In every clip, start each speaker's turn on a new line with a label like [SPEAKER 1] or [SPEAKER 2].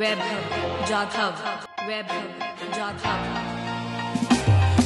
[SPEAKER 1] वैभव जाधव वैभव जाधव.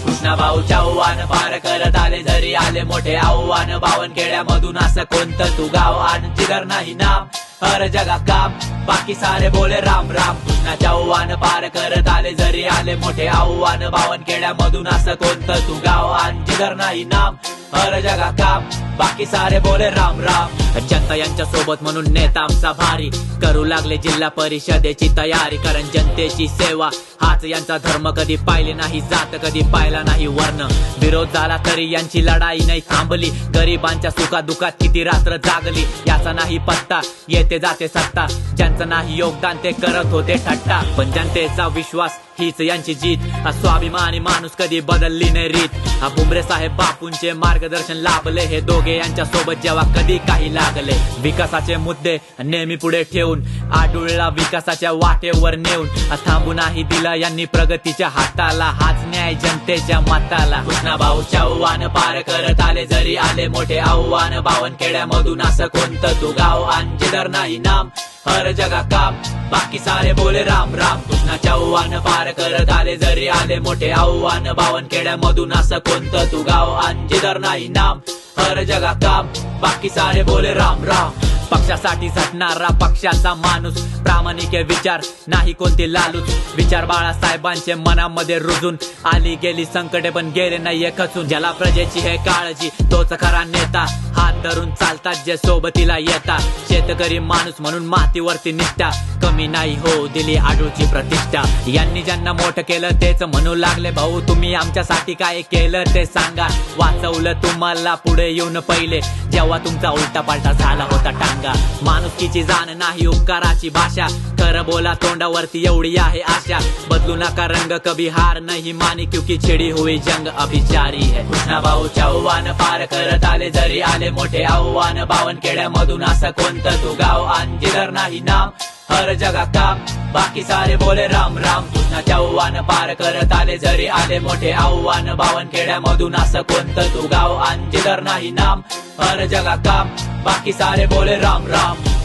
[SPEAKER 2] कृष्णा चव्हाण पार करत आले जरी आले मोठे आव्हान बावन खेड्यामधून असं कोणतं तू गाव? आणि जिगर नाही नाम हर जगा काम. बाकी सारे बोले राम राम. कृष्णा चव्हाण पार करत आले जरी आले मोठे आव्हान बावन खेड्यामधून असं कोणतं तू गाव? आणि जिगर नाही नाम हर जगा काम. बाकी सारे बोले राम राम. जनता यांच्या सोबत म्हणून नेता आमचा भारी. करू लागले जिल्हा परिषदेची तयारी कारण जनतेची सेवा हाच यांचा धर्म. कधी पाहिले नाही जात कधी पाहिला नाही वर्ण. विरोध झाला तरी यांची लढाई नाही थांबली. गरिबांच्या सुखादुखात किती रात्र जागली याचा नाही पत्ता. येते जाते सत्ता. ज्यांचं नाही योगदान ते करत होते ठट्टा. पण जनतेचा विश्वास हीच यांची जीत. हा स्वाभिमानी माणूस कधी बदलली नाही रीत. हा बुमरे साहेब बापूंचे मार्गदर्शन लाभले. हे दोघे यांच्या सोबत जेव्हा कधी काही लागले. विकासाचे मुद्दे नेहमी पुढे ठेवून आडुळला विकासाच्या वाटेवर नेऊन. थांबू नाही दिला यांनी प्रगतीच्या हाताला. हाच न्याय जनतेच्या मताला. कृष्णा भाऊ चव्हाण पार करत आले. जरी आले मोठे आव्हान बावन खेड्यामधून असं कोणतं तू गाव आणि नाही नाम हर जगा काम. बाकी सारे बोले राम राम. कृष्णा आव्हान पार करत आले जरी आले मोठे आव्हान. बावन खेड्यामधून असं कोणतं तू गाव? अंजिदर नाही नाम हर जगा काम. बाकी सारे बोले राम राम. पक्षासाठी झटणारा पक्षाचा माणूस प्रामाणिक विचार नाही कोणते लालूच. विचार बाळासाहेबांचे मनामध्ये रुजून. आली गेली संकटे पण गेले नाहीये खचून. ज्याला प्रजेची हे काळजी तोच खरा नेता. हात धरून चालतात जे सोबतीला येतात शेतकरी माणूस म्हणून मातीवरती निष्ठा कमी नाही हो दिली आडूची प्रतिष्ठा. यांनी ज्यांना मोठं केलं तेच म्हणू लागले भाऊ तुम्ही आमच्यासाठी काय केलं ते सांगा. वाचवलं तुम्हाला पुढे येऊन पहिले. जेव्हा तुमचा उलटा पालटा झाला होता टांगा. माणुसकीची जाण नाही उपकाराची भाषा. खरं बोला तोंडावरती एवढी आहे आशा. बदलू नका रंग, कभी हार नाही मानी, क्योंकि छिड़ी हुई जंग अभी जारी है। भाऊ चव्हाण पार करत आले जरी आले मोठे आव्हान बावन खेड्यामधून असं कोणतं तू गाव अंजिदर नाही नाम, हर जगा काम। बाकी सारे बोले राम राम। कृष्णा चव्हाण पार करत आले जरी आले मोठे आव्हान बावन खेड्यामधून असं कोणतं तू गाव अंजिदर नाही नाम, हर जगा काम। बाकी सारे बोले राम राम।